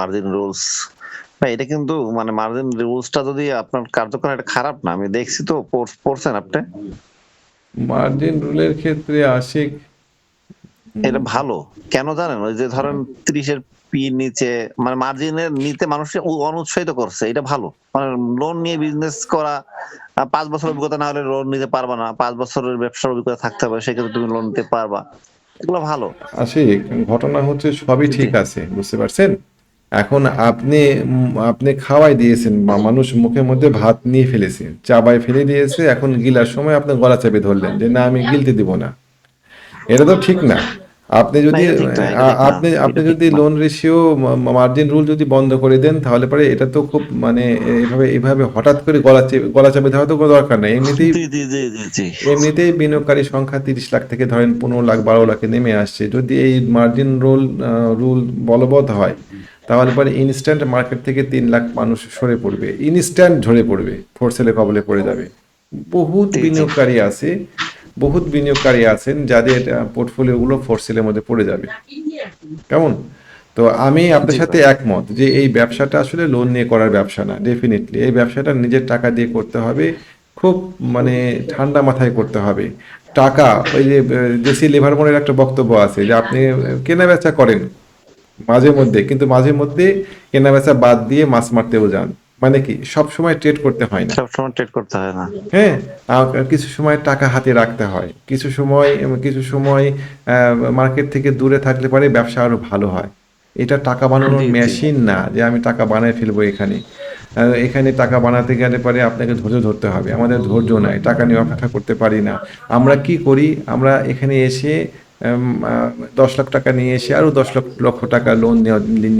Margin rules ভাই এটা কিন্তু মানে মার্জিন রুলসটা যদি আপনার কার্যকর এটা খারাপ না আমি দেখছি তো পড়ছেন আপনি? মার্জিন রুলের ক্ষেত্রে আশিক এটা ভালো। কেন জানেন? ওই যে ধরেন ত্রিশের পি নিচে মানে মার্জিনের নিতে মানুষকে অনুৎসাহিত করছে এটা ভালো। মানে লোন নিয়ে বিজনেস করা পাঁচ বছর অভিজ্ঞতা না হলে লোন নিতে পারবা না। পাঁচ বছরের ব্যবসার অভিজ্ঞতা থাকতে হবে সেক্ষেত্রে তুমি লোন নিতে পারবা। এগুলো ভালো। আশিক ঘটনা হচ্ছে সবই ঠিক আছে বুঝতে পারছেন? এখন আপনি আপনি খাওয়াই দিয়েছেন বা মানুষ মুখের মধ্যে ভাত নিয়ে ফেলেছে চাবাই ফেলে দিয়েছে এখন গিলার সময় আপনি গলা চেপে ধরলেন যে না আমি গিলতে দিব না। এটা তো ঠিক না। আপনি যদি আপনি আপনি যদি লোন রেশিও মার্জিন রুল যদি বন্ধ করে দেন তাহলে পরে এটা তো খুব মানে এভাবে এভাবে হঠাৎ করে গলা চেপে গলা চেপে দেওয়া তো কোনো দরকার নেই। এমনিতেই এমনিতেই বিনিয়োগকারী সংখ্যা তিরিশ লাখ থেকে ধরেন পনেরো লাখ বারো লাখে নেমে আসছে। যদি এই মার্জিন রুল রুল বলবৎ হয় তাহলে পরে ইনস্ট্যান্ট মার্কেট থেকে তিন লাখ মানুষ সরে পড়বে। ইনস্ট্যান্ট ঝরে পড়বে ফোর সেলে কবলে পড়ে যাবে। বহুত। বিনিয়োগকারী আছে বহুত বিনিয়োগকারী আছেন যাদের পোর্টফোলিওগুলো ফোর সেলের মধ্যে পড়ে যাবে। কেমন? তো আমি আপনার সাথে একমত যে এই ব্যবসাটা আসলে লোন নিয়ে করার ব্যবসা না ডেফিনেটলি এই ব্যবসাটা নিজের টাকা দিয়ে করতে হবে খুব মানে ঠান্ডা মাথায় করতে হবে। টাকা ওই যে জেসি লেভারমনের একটা বক্তব্য আছে যে আপনি কেনা বেচা করেন মাঝে মধ্যে কিন্তু মাঝে মধ্যে কেনা বেচা বাদ দিয়ে মাছ মারতেও যান। মানে কি সব সময় ট্রেড করতে হয় না। সবসময় ট্রেড করতে হয় না। হ্যাঁ আর কিছু সময় টাকা হাতে রাখতে হয়। কিছু সময় কিছু সময় মার্কেট থেকে দূরে থাকলে পারে ব্যবসা আরও ভালো হয়। এটা টাকা বানানোর। মেশিন না যে আমি টাকা বানায় ফেলব এখানে। এখানে টাকা বানাতে গেলে পরে আপনাকে ধৈর্য ধরতে হবে। আমাদের ধৈর্য নাই টাকা নিয়ে অপেক্ষা করতে পারি না। আমরা কি করি? আমরা এখানে এসে দশ লাখ টাকা নিয়ে এসে আরও দশ লক্ষ লক্ষ টাকা লোন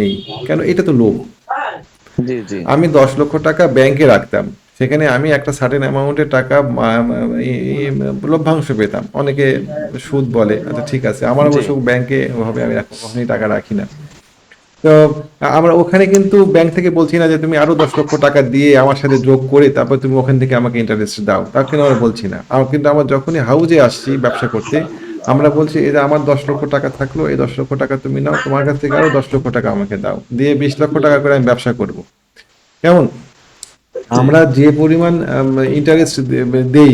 নেই। কেন? এটা তো লোভ আমি দশ লক্ষ টাকা ব্যাংকে রাখতাম। সেখানে আমি একটা সার্টেন অ্যামাউন্টের টাকা লভ্যাংশ পেতাম। অনেকে সুদ বলে আচ্ছা ঠিক আছে আমার অবশ্য ব্যাংকে ওভাবে আমি কখনোই টাকা রাখি না। তো আমরা ওখানে কিন্তু ব্যাংক থেকে বলছি না যে তুমি আরও দশ লক্ষ টাকা দিয়ে আমার সাথে যোগ করে তারপর তুমি ওখান থেকে আমাকে ইন্টারেস্ট দাও। তা কিন্তু আমরা বলছি না। আমার কিন্তু আমার যখনই হাউজে আসছি ব্যবসা করতে আমরা বলছি এই যে আমার দশ লক্ষ টাকা থাকল এই দশ লক্ষ টাকা তুমি নাও তোমার কাছ থেকে আরও দশ লক্ষ টাকা আমাকে দাও। দিয়ে বিশ লক্ষ টাকা করে আমি ব্যবসা করব। কেমন? আমরা যে পরিমাণ ইন্টারেস্ট দেই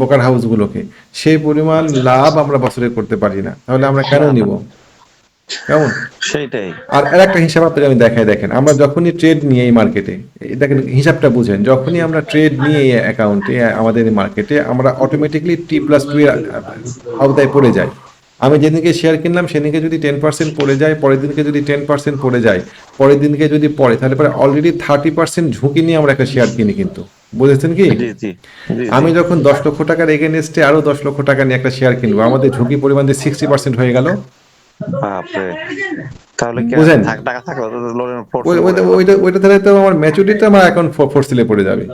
বোকার হাউস গুলোকে সেই পরিমাণ লাভ আমরা বছরে করতে পারি না। তাহলে আমরা কেন নিব? কেমন? সেইটাই আর আর একটা হিসাব আপনাকে আমি দেখাই দেখেন আমরা যখনই ট্রেড নিয়ে এই মার্কেটে দেখেন হিসাবটা বুঝেন যখনই আমরা ট্রেড নিয়ে এই অ্যাকাউন্টে আমাদের এই মার্কেটে আমরা অটোমেটিকলি টি প্লাস টু এর আওতায় পড়ে যাই। আমি যেদিনকে শেয়ার কিনলাম সেদিনকে যদি টেন পার্সেন্ট পড়ে যায় পরের দিনকে যদি টেন পার্সেন্ট পড়ে যায় পরের দিনকে যদি পড়ে তাহলে পরে অলরেডি থার্টি পার্সেন্ট ঝুঁকি নিয়ে আমরা একটা শেয়ার কিনি কিন্তু। বুঝেছেন কি? আমি যখন দশ লক্ষ টাকার এগেনস্টে আরও দশ লক্ষ টাকা নিয়ে একটা শেয়ার কিনবো আমাদের ঝুঁকি পরিমাণ যে সিক্সটি পার্সেন্ট হয়ে গেল বাপরে। তাহলে কি টাকা থাকল? লোনের ওইটা ওইটা ওইটা তাহলে তো আমার ম্যাচুরিটি পড়ে যাবে।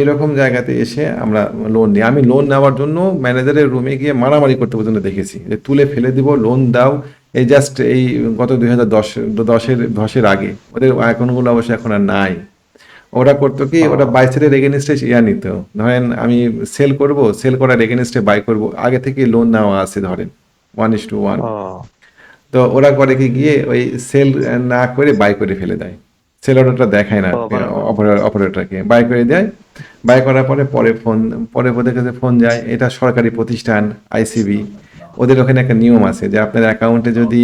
এরকম জায়গাতে এসে আমরা লোন নিই। আমি লোন নেওয়ার জন্য ম্যানেজারের রুমে গিয়ে মারামারি করতে পর্যন্ত দেখেছি। যে তুলে ফেলে দিব লোন দাও। এই জাস্ট এই গত দুই হাজার দশ দশের দশের আগে। ওদের অ্যাকাউন্টগুলো অবশ্য এখন আর নাই। ওরা করতো কি ওরা বাইসের এগেনস্টে ইয়া নিত। ধরেন আমি সেল করব সেল করার এগেনস্টে বাই করব। আগে থেকে লোন নেওয়া আছে ধরেন। ওয়ান ইস টু ওয়ান তো ওরা করে কি গিয়ে ওই সেল না করে বাই করে ফেলে দেয়। সেল অর্ডারটা দেখায় না অপারেটরকে বাই করে দেয়। বাই করার পরে পরে ফোন পরে ওদের কাছে ফোন যায়। এটা সরকারি প্রতিষ্ঠান আইসিবি ওদের ওখানে একটা নিয়ম আছে যে আপনার অ্যাকাউন্টে যদি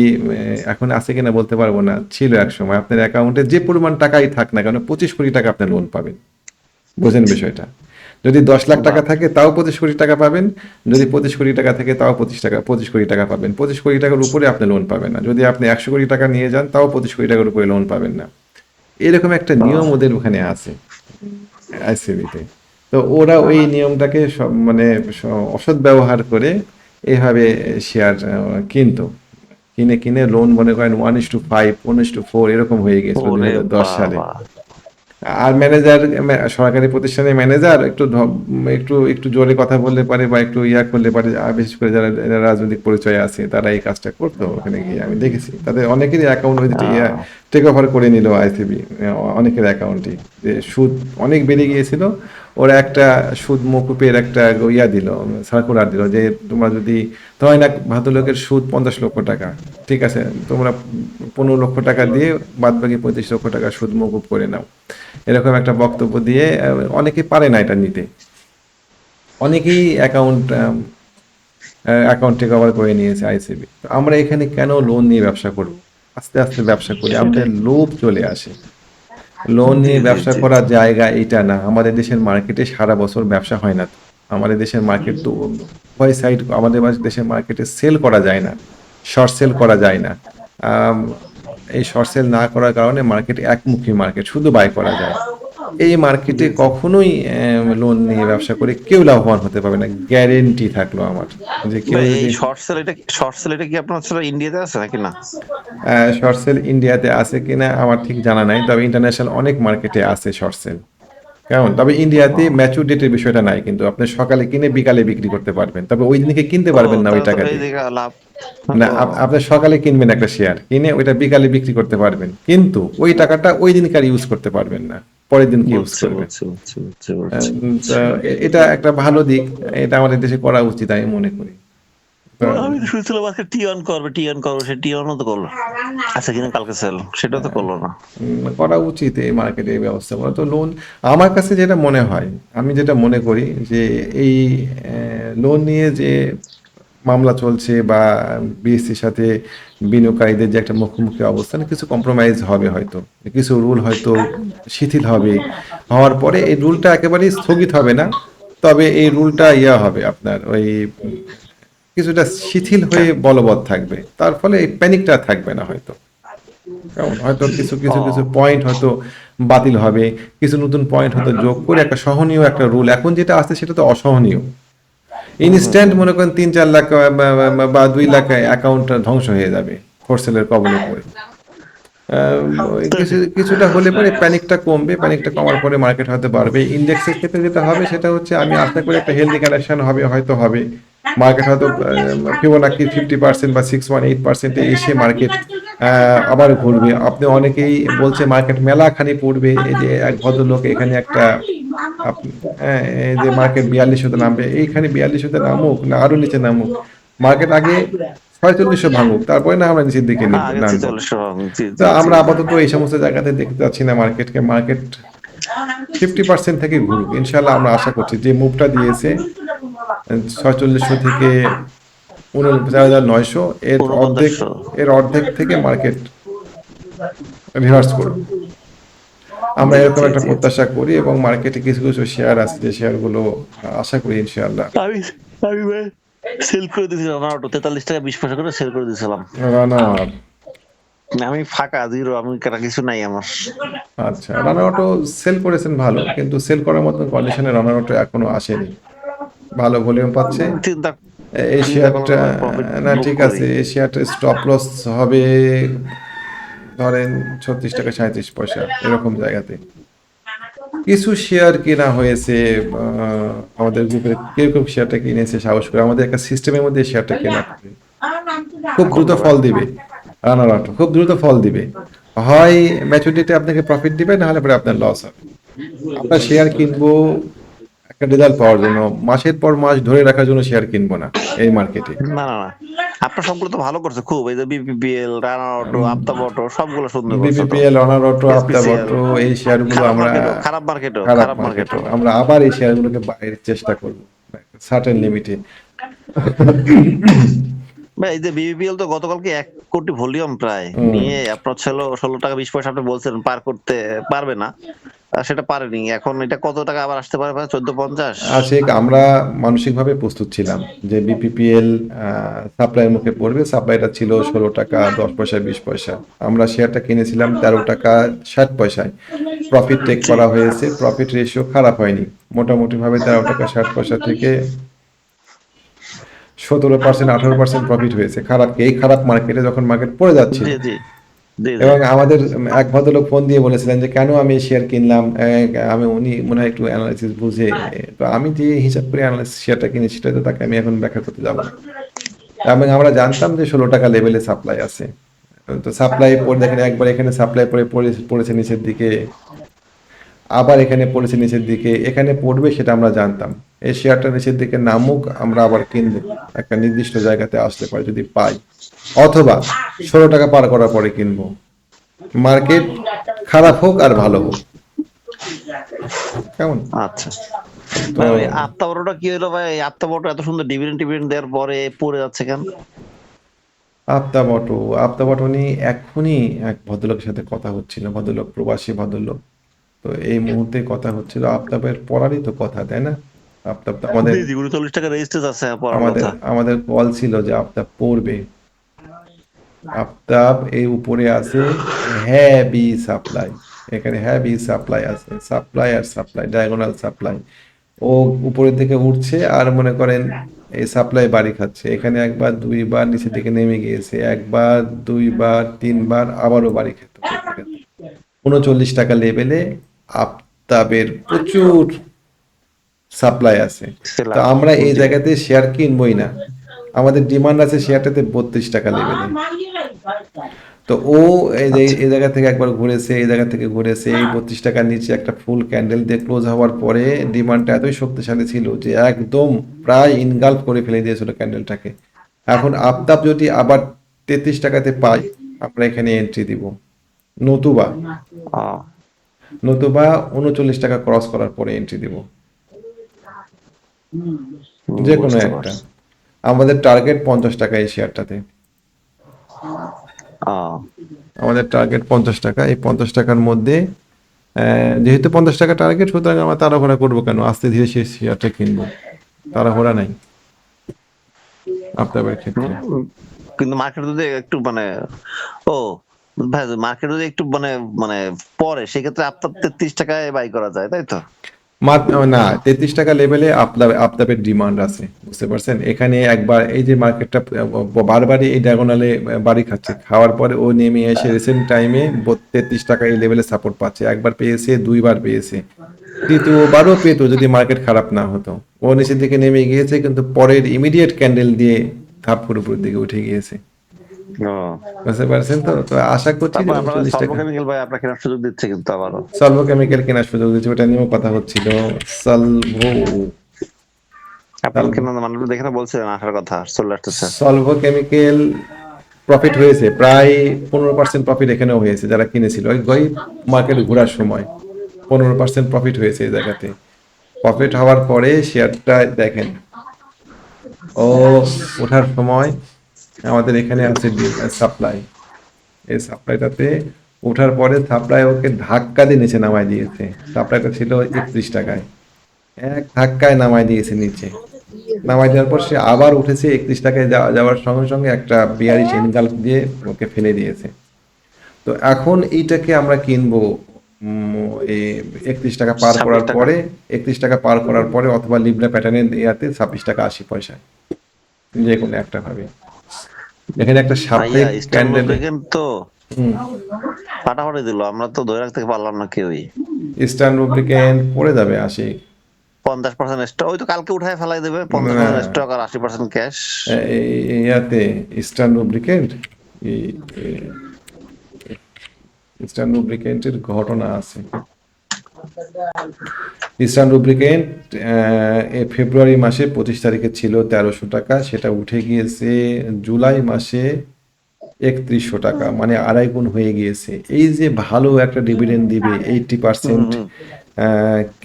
এখন আছে কিনা বলতে পারব না। ছিল এক সময়। আপনার অ্যাকাউন্টে যে পরিমাণ টাকাই থাক না কেন পঁচিশ কোটি টাকা আপনি লোন পাবেন। বোঝেন বিষয়টা? যদি দশ লাখ টাকা থাকে তাও পঁচিশ কোটি টাকা পাবেন। যদি পঁচিশ কোটি টাকা থাকে তাও পঁচিশ টাকা পঁচিশ কোটি টাকা পাবেন। পঁচিশ কোটি টাকার উপরে আপনি লোন পাবেন না। যদি আপনি একশো কোটি টাকা নিয়ে যান তাও পঁচিশ কোটি টাকার উপরে লোন পাবেন না। এরকম একটা নিয়ম ওদের ওখানে আছে আইসিবিতে তো। ওরা ওই নিয়মটাকে সব মানে অসৎ ব্যবহার করে এভাবে শেয়ার কিনতো। কিনে কিনে লোন মনে করেন one is to five one is to four এরকম হয়ে গেছিল দুই দশ সালে। আর ম্যানেজার সরকারি প্রতিষ্ঠানের ম্যানেজার একটু একটু একটু জোরে কথা বললে পারে বা একটু ইয়া করলে পারে আর বিশেষ করে যারা রাজনৈতিক পরিচয় আছে তারা এই কাজটা করতো ওখানে গিয়ে আমি দেখেছি। তাদের অনেকেরই অ্যাকাউন্ট ইয়া টেক ওভার করে নিল আইসিবি অনেকের অ্যাকাউন্টই যে সুদ অনেক বেড়ে গিয়েছিল ওরা একটা সুদ মকুপের একটা ইয়া দিল, সার্কুলার দিল যে তোমরা যদি ধরেন এক ভদ্রলোকের সুদ পঞ্চাশ লক্ষ টাকা, ঠিক আছে? তোমরা পনেরো লক্ষ টাকা দিয়ে বাদ বাকি পঁয়ত্রিশ লক্ষ টাকা সুদ মকুব করে নাও। এরকম একটা বক্তব্য দিয়ে অনেকে পারে না এটা নিতে। অনেকেই অ্যাকাউন্ট অ্যাকাউন্টে কভার করে নিয়েছে আইসিবি আমরা এখানে কেন লোন নিয়ে ব্যবসা করব? আস্তে আস্তে ব্যবসা করি, আমাদের লোভ চলে আসে। লোন নিয়ে ব্যবসা। করার জায়গা এটা না। আমাদের দেশের মার্কেটে সারা বছর ব্যবসা হয় না। আমাদের দেশের মার্কেট তো উভয় সাইড আমাদের দেশের মার্কেটে সেল করা যায় না। শর্ট সেল করা যায় না। এই শর্ট সেল না করার কারণে মার্কেট একমুখী মার্কেট শুধু বাই করা যায়। এই মার্কেটে কখনোই লোন নিয়ে ব্যবসা করে কেউ লাভবান হতে পারবে না। গ্যারেন্টি থাকল আমার যে কেউ শর্ট সেল এটা শর্ট সেল এটা কি আপনার ইন্ডিয়াতে আছে নাকি না? শর্ট সেল ইন্ডিয়াতে আছে কিনা আমার ঠিক জানা নাই তবে ইন্টারন্যাশনাল অনেক মার্কেটে আছে শর্ট সেল কেমন? তবে ইন্ডিয়াতে ম্যাচুর ডেটের বিষয়টা নাই কিন্তু আপনি সকালে কিনে বিকালে বিক্রি করতে পারবেন। তবে ওই দিনকে কিনতে পারবেন না ওই টাকা দিয়ে না আপনি সকালে কিনবেন একটা শেয়ার কিনে ওইটা বিকালে বিক্রি করতে পারবেন। কিন্তু ওই টাকাটা ওই দিনকার ইউজ করতে পারবেন না। পরের দিন ইউজ এ- এটা একটা ভালো দিক এটা আমাদের দেশে করা উচিত আমি মনে করি। আমি শুনছিলাম আজকে টি অন করবে টি অন করবে সে টি অনও তো করল। আচ্ছা কিনা কালকে সেল সেটা তো করল না। করা উচিত এই মার্কেটে এই ব্যবস্থা করা তো লোন আমার কাছে যেটা মনে হয় আমি যেটা মনে করি যে এই লোন নিয়ে যে মামলা চলছে বা বিএসসির সাথে বিনিয়োগকারীদের যে একটা মুখোমুখি অবস্থান কিছু কম্প্রোমাইজ হবে হয়তো, কিছু রুল হয়তো শিথিল হবে। হওয়ার পরে এই রুলটা একেবারেই স্থগিত হবে না, তবে এই রুলটা ইয়া হবে আপনার ওই কিছুটা শিথিল হয়ে বলবৎ থাকবে। তার ফলে এই প্যানিকটা থাকবে না হয়তো। কেমন হয়তো কিছু কিছু কিছু পয়েন্ট হয়তো বাতিল হবে, কিছু নতুন পয়েন্ট হয়তো যোগ করে একটা সহনীয় একটা রুল এখন যেটা আসছে সেটা তো অসহনীয়। ইনস্ট্যান্ট মনে করেন তিন চার লাখ বা- দুই লাখ অ্যাকাউন্ট ধ্বংস হয়ে যাবে হোলসেলের কবলে পড়ে কিছুটা হলে পরে প্যানিকটা কমবে প্যানিকটা কমার পরে মার্কেট হয়তো বাড়বে। ইন্ডেক্সের ক্ষেত্রে যেটা হবে সেটা হচ্ছে আমি আশা করি একটা হেলদি কানেকশন হবে হয়তো হবে। মার্কেট হয়তো ফিবোনাকি ফিফটি পার্সেন্ট বা সিক্স ওয়ান এইট পার্সেন্টে এসে মার্কেট আবার ঘুরবে। আপনি অনেকেই বলছে মার্কেট মেলা খানি পড়বে এই যে এক ভদ্রলোক এখানে একটা আপ- হ্যাঁ, এই যে মার্কেট বিয়াল্লিশ হতে নামবে এইখানে বিয়াল্লিশ হতে নামুক না আরও নিচে নামুক মার্কেট আগে ছয়চল্লিশশো ভাঙুক তারপরে না আমরা নিচের দিকে জি, তো আমরা আপাতত এই সমস্ত জায়গাতে দেখতে পাচ্ছি না মার্কেটকে মার্কেট ফিফটি পার্সেন্ট থেকে ঘুরুক ইনশাল্লাহ আমরা আশা করছি যে মুভটা দিয়েছে ছয়চল্লিশশো থেকে উনপঞ্চাশ হাজার নয়শো এর অর্ধেক এর অর্ধেক থেকে মার্কেট রিভার্স করুক। আমরা এরকম একটা প্রত্যাশা করি এবং মার্কেটে কিছু কিছু শেয়ার আছে যে শেয়ারগুলো আশা করি ইনশাআল্লাহ। আমি আমি সেল করে দিয়েছিলাম তেতাল্লিশ টাকা বিশ পয়সা করে সেল করে দিয়েছিলাম। রানা আমি ফাঁকা জিরো আমি কাটা কিছু নাই আমার। আচ্ছা রানার সেল করেছেন ভালো কিন্তু সেল করার মতো কন্ডিশনে রানার এখনও আসেনি। ভালো ভলিউম পাচ্ছে। এই শেয়ারটা না ঠিক আছে এই শেয়ারটা স্টপ লস হবে। ধরেন ছত্রিশ টাকা সাঁত্রিশ পয়সা, এরকম জায়গাতে। কিছু শেয়ার কেনা হয়েছে আমাদের গ্রুপে কেউ কেউ শেয়ারটা কিনেছে, সাহস করে। আমাদের একটা সিস্টেমের মধ্যে শেয়ারটা কেনা। খুব দ্রুত ফল দিবে। রানার অটো খুব দ্রুত ফল দিবে। হয় ম্যাচুরিটিতে আপনাকে প্রফিট দিবে, না হলে পরে আপনার লস হবে। আপনার শেয়ার কিনবো একটা রেজাল্ট পাওয়ার জন্য মাসের পর মাস ধরে রাখার জন্য শেয়ার কিনবো না এই মার্কেটে না না না। আপনার সবগুলো তো ভালো করছে খুব। এই যে BPPL Rana auto Aftab auto সবগুলো সুন্দর করছে অনার অটো আফতাব অটো এই শেয়ারগুলো আমরা খারাপ মার্কেটও খারাপ মার্কেটও আমরা আবার এই শেয়ারগুলোকে বাইরের চেষ্টা করব সার্টেন লিমিটে ভাই এই যে বিপিএল তো গতকালকে এক কোটি ভলিউম প্রায় নিয়ে আপনার ছিল ষোলো টাকা বিশ পয়সা আপনি বলছেন পার করতে পারবে না। সেটা পারেনি। এখন এটা কত টাকা আবার আসতে পারবে চোদ্দ পঞ্চাশ? আশিক আমরা মানসিকভাবে প্রস্তুত ছিলাম যে বিপিপিএল সাপ্লাইয়ের মুখে পড়বে। সাপ্লাইটা ছিল ষোলো টাকা দশ পয়সা বিশ পয়সা। আমরা শেয়ারটা কিনেছিলাম তেরো টাকা ষাট পয়সায়। প্রফিট টেক করা হয়েছে। প্রফিট রেশিও খারাপ হয়নি। মোটামুটি ভাবে তেরো টাকা ষাট পয়সা থেকে সতেরো পার্সেন্ট আঠারো পার্সেন্ট প্রফিট হয়েছে। খারাপ এই খারাপ মার্কেটে যখন মার্কেট পড়ে জি। এবং আমাদের এক ভদ্রলোক ফোন দিয়ে বলেছিলেন যে কেন আমি শেয়ার কিনলাম? আমি উনি মনে হয় একটু অ্যানালাইসিস বুঝে তো আমি যে হিসাব করে অ্যানালাইসিস শেয়ারটা কিনি সেটা তো তাকে আমি এখন ব্যাখ্যা করতে যাব না। এবং আমরা জানতাম যে ষোলো টাকা লেভেলে সাপ্লাই আছে। তো সাপ্লাই পরে দেখেন একবার এখানে সাপ্লাই পড়ে- পড়েছে নিচের দিকে আবার এখানে পড়েছে নিচের দিকে এখানে পড়বে সেটা আমরা জানতাম। এই শেয়ারটা নিচের দিকে নামুক আমরা আবার কিনবো। একটা নির্দিষ্ট জায়গাতে আসতে পারে যদি পাই। অথবা ষোলো টাকা পার করার পরে কিনবো। মার্কেট খারাপ হোক আর ভালো হোক। কেমন? আচ্ছা। আত্মা বড়টা কি হলো ভাই? আত্মা বড়টা এত সুন্দর ডিভিডেন্ড টিভিডেন্ড দেওয়ার পরে পড়ে যাচ্ছে কেন? আপ্তাবট উনি এখনই এক ভদ্রলোকের সাথে কথা হচ্ছিল। ভদ্রলোক প্রবাসী ভদ্রলোক। তো এই মুহূর্তে কথা হচ্ছিল। আফতাবের পড়ারই তো কথা তাই না? আফতাব হ্যাঁ, আমাদের আমাদের কল ছিল যে আফতাব পড়বে। আফতাব এই উপরে আছে হ্যাঁ বি সাপ্লাই। এখানে হ্যাঁ বি সাপ্লাই আছে। সাপ্লাই আর সাপ্লাই, ডায়াগোনাল সাপ্লাই। ও উপরের দিকে উঠছে আর মনে করেন এই সাপ্লাই বাড়ি খাচ্ছে। এখানে একবার, দুইবার নিচের দিকে নেমে গিয়েছে। একবার, দুইবার, তিনবার আবারও বাড়ি খেত। উনচল্লিশ টাকা লেভেলে আফতাবের প্রচুর সাপ্লাই আছে। তো আমরা এই জায়গাতে শেয়ার কিনবই না। আমাদের ডিমান্ড আছে শেয়ারটাতে বত্রিশ টাকা লেভেলে। তো ও এই জায়গা থেকে একবার ঘুরেছে এই জায়গা থেকে ঘুরেছে এই বত্রিশ টাকার নিচে একটা ফুল ক্যান্ডেল দিয়ে ক্লোজ হওয়ার পরে ডিমান্ডটা এতই শক্তিশালী ছিল যে একদম প্রায় ইনগাল্ফ করে ফেলে দিয়েছিল ক্যান্ডেলটাকে এখন আফতাব যদি আবার তেত্রিশ টাকাতে পাই আমরা এখানে এন্ট্রি দিব। নতুবা। নতুবা উনচল্লিশ টাকা ক্রস করার পরে এন্ট্রি দিব। যে কোনো একটা। আমাদের টার্গেট পঞ্চাশ টাকা এই শেয়ারটাতে আমাদের টার্গেট পঞ্চাশ টাকা। এই পঞ্চাশ টাকার মধ্যে যেহেতু পঞ্চাশ টাকা টার্গেট সুতরাং আমরা তাড়াহুড়া করব কেন? আস্তে ধীরে সেই শেয়ারটা কিনবো। তাড়াহুড়া নাই। আপনাদের ক্ষেত্রে? কিন্তু মার্কেট যদি একটু মানে ও ভাই মার্কেট যদি একটু মানে মানে পরে সেক্ষেত্রে আপনার তেত্রিশ টাকায় বাই করা যায় তাই তো? না তেত্রিশ টাকা লেভেলে আপনার আপনাদের ডিমান্ড আছে, বুঝতে পারছেন? এখানে একবার এই যে মার্কেটটা বারবারই এই ডায়াগোনালে বাড়ি খাচ্ছে। খাওয়ার পরে ও নেমে এসে রিসেন্ট টাইমে তেত্রিশ টাকা এই লেভেলে সাপোর্ট পাচ্ছে। একবার পেয়েছে, দুইবার পেয়েছে। তৃতীয়বারও পেতো যদি মার্কেট খারাপ না হতো। ও নিচের দিকে নেমে গিয়েছে, কিন্তু পরের ইমিডিয়েট ক্যান্ডেল দিয়ে ধাপকুর উপরের দিকে উঠে গিয়েছে। বুঝতে পারছেন তো? তো আশা করছি যে তারপর আপনার উনচল্লিশ টাকা সর্বকেমিক্যাল ভাই আপনার কেনার সুযোগ দিচ্ছে কিন্তু আবারও। সলভো কেমিক্যাল কেনার সুযোগ দিচ্ছে ওটা নিয়েও কথা হচ্ছিল। সলভো আপনার কেনা মানে দেখে না বলছিলেন আসার কথা চলে আসতেছে। সলভো কেমিক্যাল প্রফিট হয়েছে প্রায় পনেরো পার্সেন্ট প্রফিট এখানেও হয়েছে যারা কিনেছিল। ওই ওই মার্কেট ঘোরার সময় পনেরো পার্সেন্ট প্রফিট হয়েছে এই জায়গাতে। প্রফিট হওয়ার পরে শেয়ারটা দেখেন। ও ওঠার সময় আমাদের এখানে আছে সাপ্লাই এই সাপ্লাইটাতে ওঠার পরে সাপ্লাই ওকে ধাক্কা দিয়ে নিচে নামায় দিয়েছে। সাপ্লাইটা ছিল একত্রিশ টাকায়। এক ধাক্কায় নামায় দিয়েছে নিচে। নামাই দেওয়ার পর সে আবার উঠেছে একত্রিশ টাকায় যাওয়া- যাওয়ার সঙ্গে সঙ্গে একটা বিয়ারিশ ইনগাল্ফ দিয়ে ওকে ফেলে দিয়েছে। তো এখন এইটাকে আমরা কিনবো একত্রিশ টাকা পার করার পরে একত্রিশ টাকা পার করার পরে অথবা লিবরা প্যাটার্নের ইয়াতে ছাব্বিশ টাকা আশি পয়সা। যে কোনো একটা ভাবে। এখানে একটা ক্যান্ডেল তো? ফাটাফাটি দিল আমরা তো ধরে রাখতে পারলাম না কেউই। ইস্টার্ন রুব্রিকেন্ট পড়ে যাবে আশি। পঞ্চাশ পার্সেন্ট স্টক ওই তো কালকে উঠায় ফেলাই দেবে পঞ্চাশ পার্সেন্ট স্টক আর আশি পার্সেন্ট ক্যাশ ইয়াতে ইস্টার্ন লুব্রিকেন্ট ইস্টার্ন লুব্রিকেন্টের ঘটনা আছে। ইস্টার্ন লুব্রিকেন্ট ফেব্রুয়ারি মাসে পঁচিশ তারিখে ছিল তেরোশো টাকা সেটা উঠে গিয়েছে জুলাই মাসে একত্রিশশো টাকা মানে আড়াই গুণ হয়ে গিয়েছে। এই যে ভালো একটা ডিভিডেন্ড দিবে এইটটি পার্সেন্ট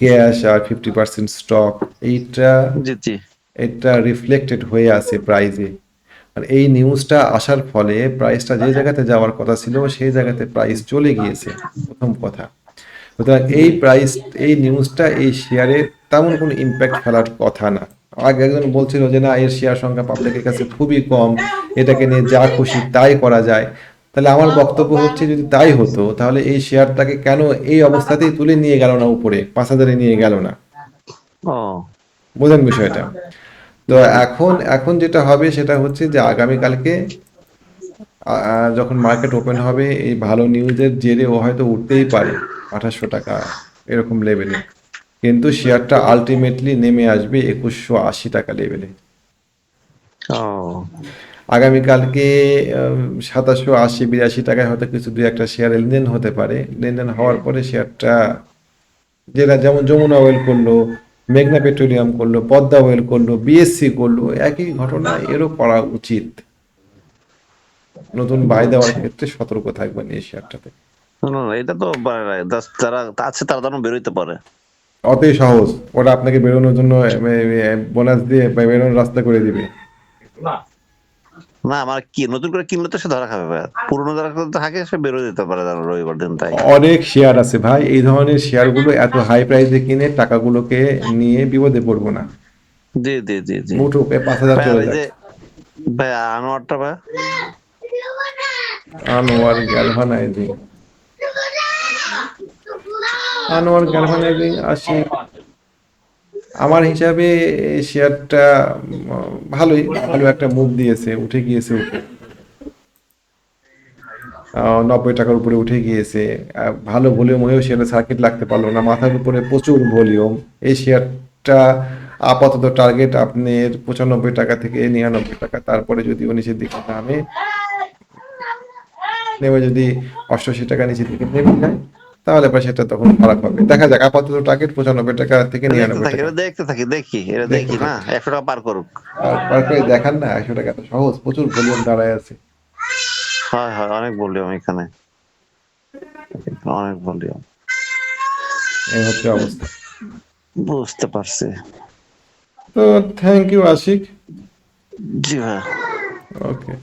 ক্যাশ আর ফিফটি পার্সেন্ট স্টক এইটা এটা রিফ্লেক্টেড হয়ে আছে প্রাইজে আর এই নিউজটা আসার ফলে প্রাইসটা যে জায়গাতে যাওয়ার কথা ছিল সেই জায়গাতে প্রাইস চলে গিয়েছে। প্রথম কথা। সুতরাং এই প্রাইস এই নিউজটা এই শেয়ারে তেমন কোনো ইম্প্যাক্ট ফেলার কথা না। আগে একজন বলছিল যে না এর শেয়ার সংখ্যা পাবলিকের কাছে খুবই কম এটাকে নিয়ে যা খুশি তাই করা যায়। তাহলে আমার বক্তব্য হচ্ছে যদি তাই হতো তাহলে এই শেয়ারটাকে কেন এই অবস্থাতেই তুলে নিয়ে গেল না উপরে? পাঁচ হাজারে নিয়ে গেল না। বোঝেন বিষয়টা? তো এখন এখন যেটা হবে সেটা হচ্ছে যে আগামীকালকে যখন মার্কেট ওপেন হবে এই ভালো নিউজের জেরে ও হয়তো উঠতেই পারে। আঠাশশো টাকা এরকম লেভেলে কিন্তু শেয়ারটা আলটিমেটলি নেমে আসবে একুশশো আশি টাকা লেভেলে আগামীকালকে সাতাশশো আশি বিরাশি টাকায় হয়তো কিছু দুই একটা শেয়ার লেনদেন হতে পারে। লেনদেন হওয়ার পরে শেয়ারটা যেটা যেমন যমুনা অয়েল করল মেঘনা পেট্রোলিয়াম করল পদ্মা অয়েল করল বিএসসি করল একই ঘটনা এরও করা উচিত। নতুন বাই দেওয়ার ক্ষেত্রে সতর্ক থাকবেন এই শেয়ারটাতে না, না, না, এটা তো যারা আছে তারা যেন বেরোইতে পারে। অতই সহজ। ওরা আপনাকে বেরোনোর জন্য বোনাস দিয়ে বেরোনোর রাস্তা করে দিবে। না। আমার কি নতুন করে কিনলে তো সে ধরা খাবে ভাই পুরোনো যারা তো থাকে সে যেতে পারে যেন রবিবার দিন তাই। অনেক শেয়ার আছে ভাই। এই ধরনের শেয়ারগুলো এত হাই প্রাইসে কিনে টাকাগুলোকে নিয়ে বিপদে পড়ব না। জি জি জি জি। মুঠো পে পাঁচ হাজার চলে এই ভাই আনোয়ারটা ভাই আনোয়ার গ্যালভানাইজিং আনোয়ার গ্যালভানাইজিং আসে। আমার হিসাবে শেয়ারটা ভালোই, ভালো একটা মুভ দিয়েছে, উঠে গিয়েছে নব্বই টাকার উপরে উঠে গিয়েছে। ভালো ভলিউম হয়েও শেয়ারে সার্কিট লাগতে পারল না। মাথার উপরে প্রচুর ভলিউম। এই শেয়ারটা আপাতত টার্গেট আপনার পঁচানব্বই টাকা থেকে নিরানব্বই টাকা। তারপরে যদি ও নিচের দিকে নামে, নেমে যদি অষ্টআশি টাকা নিচের দিকে নেমে যায় তাহলে পরে সেটা তখন খারাপ হবে। দেখা যাক আপাতত টার্গেট পঁচানব্বই টাকা থেকে নিরানব্বই টাকা। দেখতে থাকি দেখি এটা দেখি না? একশো টাকা পার করুক। আর করে দেখান না একশো টাকা তো সহজ প্রচুর ভলিউম দাঁড়ায় আছে। হয় হয় অনেক ভলিউম এখানে। অনেক ভলিউম। এই হচ্ছে অবস্থা। বুঝতে পারছি। তো থ্যাংক ইউ আশিক। জি ভাই। ওকে